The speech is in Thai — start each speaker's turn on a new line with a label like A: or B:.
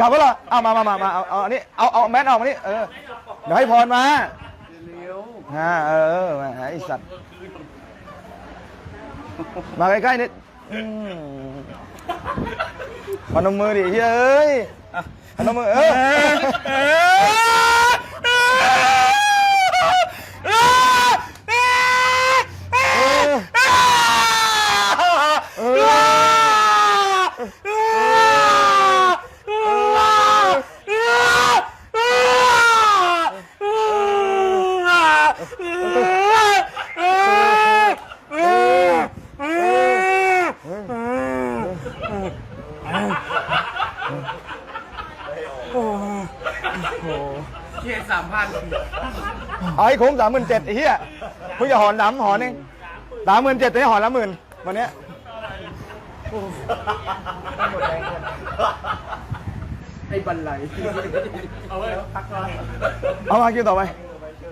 A: กลับก็ละเอามามามามาเอาเอาอันนี้เอาเอาแมสออกมานี่เออเดี๋ยวให้พรมา
B: เร็ว
A: อ่าเออแหมไอสัตว์มาใกล้ๆนิดอืมพนมมือดิเฮ้ยพนมมือเออเอ
B: เกียสามพัน
A: เอาให้คุ้มสามหมื่นเจ็ดไอ้เหี้ยมึงอย่าหอนดำหอนเองสามหมื่นเจ็ดแต่ให้หอนละหมื่นวันเนี้ย
B: ไอ้บันไลเอาไว้พักก่อน
A: เอามาคิวต่อไป